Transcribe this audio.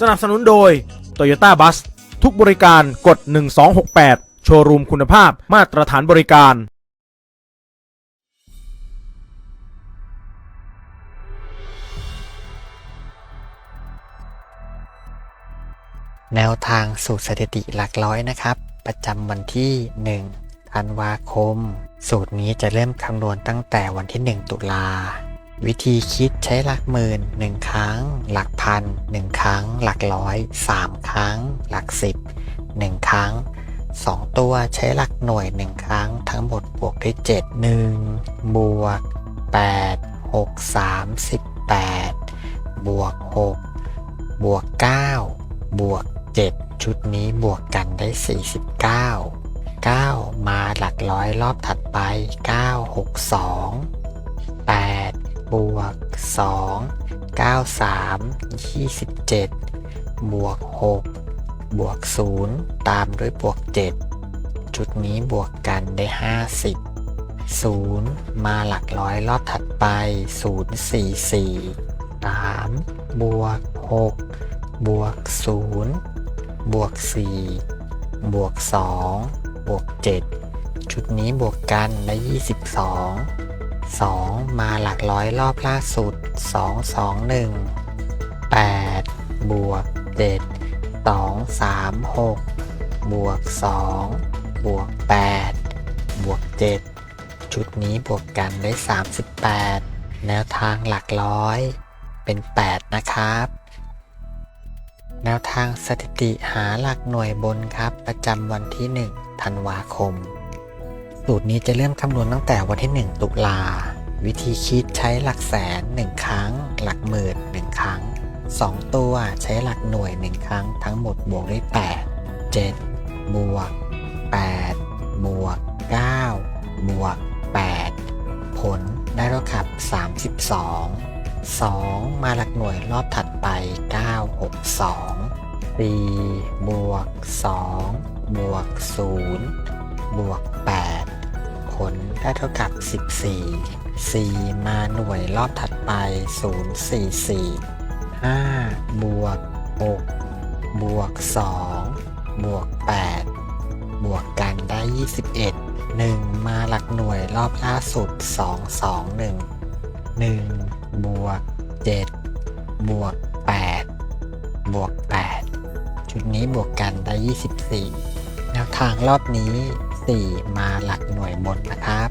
สนับสนุนโดย Toyota Bus ทุกบริการกด 1268 โชว์รูมคุณภาพมาตรฐานบริการ แนวทางสูตรสถิติหลักร้อยนะครับ ประจำวันที่ 1 ธันวาคม สูตรนี้จะเริ่มคำนวณตั้งแต่วันที่ 1 ตุลา วิธีคิดใช้หลักหมื่น 1 ครั้ง หลักพัน 1 ครั้ง หลักร้อย 3 ครั้ง หลัก 10 1 ครั้ง 2 ตัวใช้หลักหน่วย 1 ครั้ง ทั้งหมดบวกด้วย 7 1 บวก 8 6 3 18 บวก 6 บวก 9 บวก 7 ชุดนี้บวกกันได้ 49 9 มาหลักร้อยรอบถัดไป 9 6 2 8 บวก 2 9 3 27 บวก 6 บวก 0 ตามด้วยบวก7ชุดนี้บวกกันได้ 50 0 มาหลักร้อยรอบถัดไป 0 4 4 3บวก6บวก0บวก4บวก2บวก7 ชุดนี้บวกกันได้ 22 2 มาหลักร้อยรอบล่าสุด 2 2 1 8 บวก 7 2 3 6 บวก 2 บวก 8 บวก 7 ชุดนี้บวกกันได้ 38 แนวทางหลักร้อยเป็น 8 นะครับ แนวทางสถิติหาหลักหน่วยบนครับประจำวันที่ 1 ธันวาคม สูตรนี้จะเริ่มคำนวณตั้งแต่วันที่ 1 ตุลา วิธีคิดใช้หลักแสน 1 ครั้ง หลักหมื่น 1 ครั้ง 2 ตัวใช้หลักหน่วย 1 ครั้ง ทั้งหมดบวกด้วย 8 7 บวก 8 บวก 9 บวก 8 ผลได้เท่ากับ 32 2 มาหลักหน่วยรอบถัดไป 9 6 2 4บวก2บวก0บวก8 ผลได้เท่ากับ 14 4 มาหน่วยรอบถัดไป 0 4 4 5 บวก 6 บวก 2 บวก 8 บวกกันได้ 21 1 มาหลักหน่วยรอบล่าสุด 2 2 1 1 บวก 7 บวก 8 บวก 8 ชุดนี้บวกกันได้ 24 แนวทางรอบนี้ 4 มาหลักหน่วยหมดนะครับ